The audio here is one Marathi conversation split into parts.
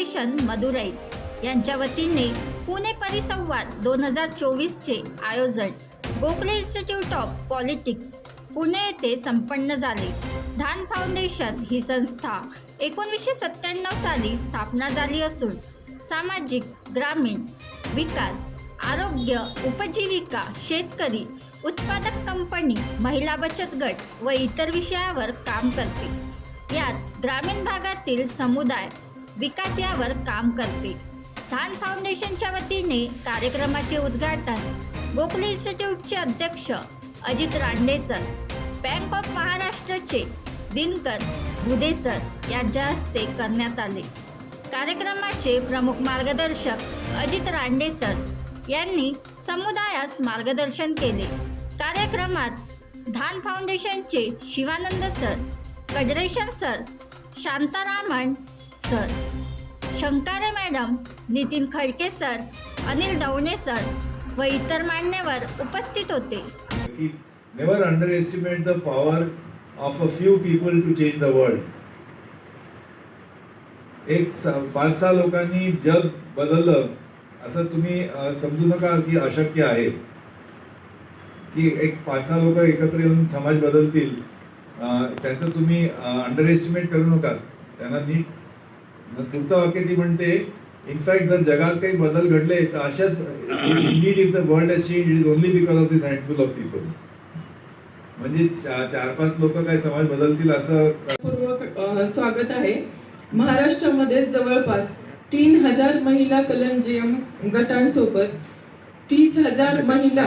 फाउंडेशन मदुराई यांच्या वतीने पुणे परिसंवाद दोन हजार चोवीसचे आयोजन. Gokhale institute of politics Pune येथे संपन्न झाले. धान फाउंडेशन ही संस्था एकोणीसशे सत्त्याण्णव साली स्थापना झाली असून सामाजिक ग्रामीण विकास आरोग्य उपजीविका शेतकरी उत्पादक कंपनी महिला बचत गट व इतर विषयावर काम करते. यात ग्रामीण भागातील समुदाय विकास यावर काम करते. धान फाउंडेशनच्या वतीने कार्यक्रमाचे उद्घाटन गोखले इन्स्टिट्यूटचे अध्यक्ष Ajit Rande sir bank of महाराष्ट्रचे Dinkar Bhude sir यांच्या हस्ते करण्यात आले. कार्यक्रमाचे प्रमुख मार्गदर्शक अजित रांडे सर यांनी समुदायास मार्गदर्शन केले. कार्यक्रमात धान फाउंडेशनचे Shivanand sir Kajreshan sir Shantaraman sir Shankare madam Nitin Khadke sir Anil Dawane sir व इतर मान्यवर उपस्थित होते. Never underestimate the power of a few people to change the world एक पाच सहा लोकांनी जग बदललं असं तुम्ही समजू नका की अशक्य आहे. की एक पाच सहा लोक एकत्र येऊन समाज बदलतील त्याचं तुम्ही अंडर एस्टिमेट करू नका. त्यांना नीट मग वाक्य ती म्हणते इनफॅक्ट जर जगात काही बदल घडले तर अशाच need if the world has change it is only because of this handful of people म्हणजे चार पाच लोक काय समाज बदलतील असं पूर्वक स्वागत आहे. महाराष्ट्रामध्ये जवळपास तीन हजार महिला कलंजियम गटांसोबत तीस हजार महिला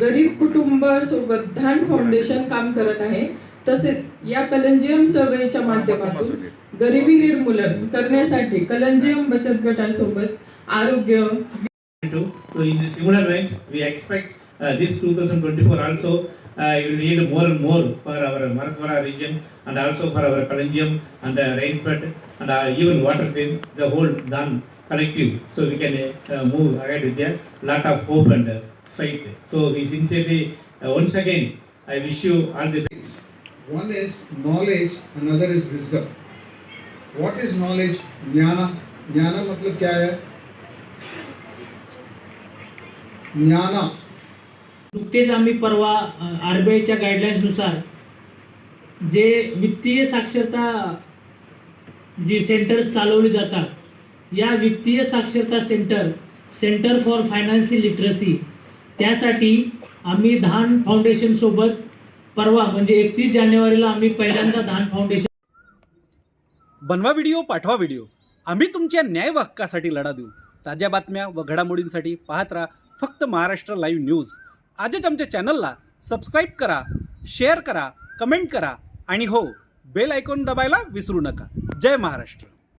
गरीब कुटुंबासोबत धान फाउंडेशन काम करत आहे. तसेच या कलंजियम चळवळीच्या माध्यमातून गरिबी निर्मूलन करण्यासाठी कलंजियम बचत गटासोबत आरोग्य to. So in the similar lines, we expect uh, this 2024 also uh, we will need more and more for our Marathwara region and also for our Kalanjiam and the Rainfed and uh, even Waterfin, the whole done collective. So we can uh, move ahead with a lot of hope and uh, faith. So we sincerely, uh, once again, I wish you all the best. One is knowledge, another is wisdom. What is knowledge? ज्ञाना ज्ञाना मतलब क्या है ज्ञाना नुकतेच आम्ही परवा आर बी आयच्या गाईडलाईन्सनुसार जे वित्तीय साक्षरता जी सेंटर्स चालवली जातात या वित्तीय साक्षरता centre centre for financial literacy त्यासाठी आम्ही धान फाउंडेशनसोबत परवा म्हणजे एकतीस जानेवारीला आम्ही पहिल्यांदा धान फाउंडेशन बनवा व्हिडिओ पाठवा व्हिडिओ आम्ही तुमच्या न्याय हक्कासाठी लढा देऊ. ताज्या बातम्या व घडामोडींसाठी पाहत राहा फक्त महाराष्ट्र लाईव्ह न्यूज आजच आमच्या चॅनलला सबस्क्राईब करा शेअर करा कमेंट करा आणि हो बेल आयकॉन दबायला विसरू नका. जय महाराष्ट्र.